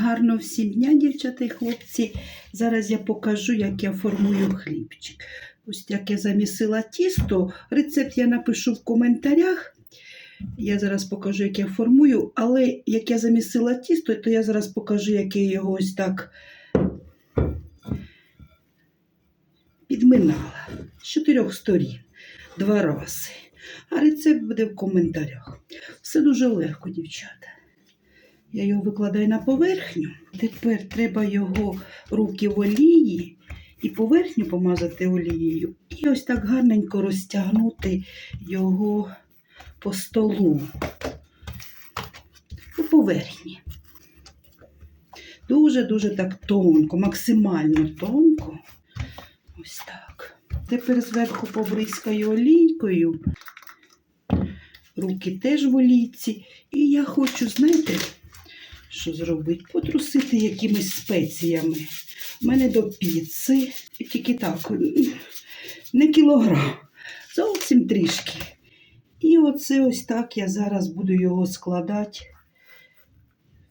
Гарно всім дня, дівчата і хлопці. Зараз я покажу, як я формую хлібчик. Ось як я замісила тісто. Рецепт я напишу в коментарях. Я зараз покажу, як я формую, але як я замісила тісто, то я зараз покажу, як я його ось так підминала з чотирьох сторін два рази. А рецепт буде в коментарях. Все дуже легко, дівчата. Я його викладаю на поверхню. Тепер треба його руки в олії і поверхню помазати олією. І ось так гарненько розтягнути його по столу. По поверхні. Дуже-дуже так тонко, максимально тонко. Ось так. Тепер зверху побризкаю олійкою. Руки теж в олійці. І я хочу, знаєте, що зробити? Потрусити якимись спеціями. У мене до піци, тільки так, не кілограм, зовсім трішки. І оце ось так я зараз буду його складати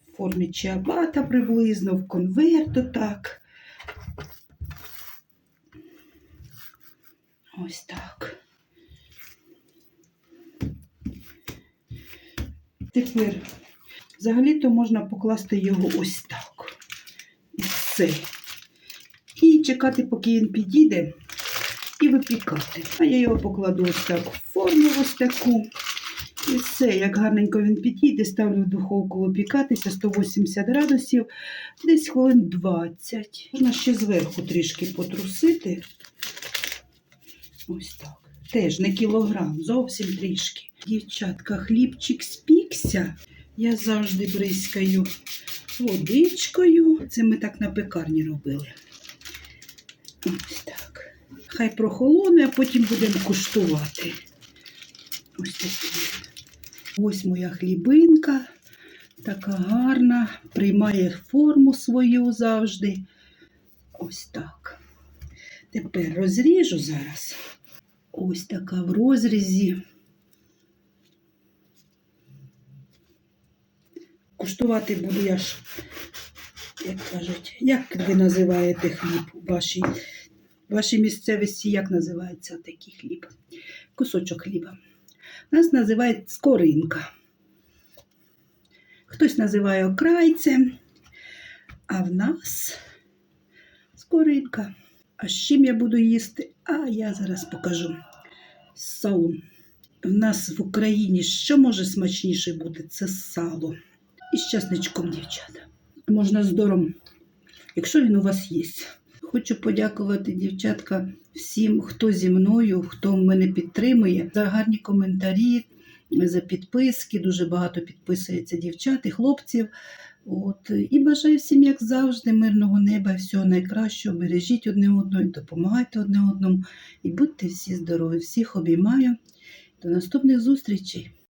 в формі чиабата приблизно, в конверт отак. Ось так. Тепер взагалі-то можна покласти його ось так. І все. І чекати, поки він підійде, і випікати. А я його покладу ось так в форму ось таку. І все, як гарненько він підійде, ставлю в духовку випікатися 180 градусів, десь хвилин 20. Можна ще зверху трішки потрусити. Ось так. Теж не кілограм, зовсім трішки. Дівчатка, хлібчик спікся. Я завжди бризкаю водичкою. Це ми так на пекарні робили. Ось так. Хай прохолоне, а потім будемо куштувати. Ось такі. Ось моя хлібинка. Така гарна, приймає форму свою завжди. Ось так. Тепер розріжу зараз. Ось така в розрізі. Куштувати буду я ж, як кажуть, як ви називаєте хліб у вашій, вашій місцевості, як називається такий хліб? Кусочок хліба. Нас називають скоринка. Хтось називає окрайцем, а в нас скоринка. А з чим я буду їсти? А я зараз покажу. З салом. В нас в Україні що може смачніше бути? Це сало. І з часничком, дівчата. Можна з дором, якщо він у вас є. Хочу подякувати, дівчатка, всім, хто зі мною, хто мене підтримує, за гарні коментарі, за підписки. Дуже багато підписується дівчат і хлопців. От. І бажаю всім, як завжди, мирного неба, всього найкращого. Бережіть одне одного, допомагайте одне одному і будьте всі здорові. Всіх обіймаю. До наступних зустрічей!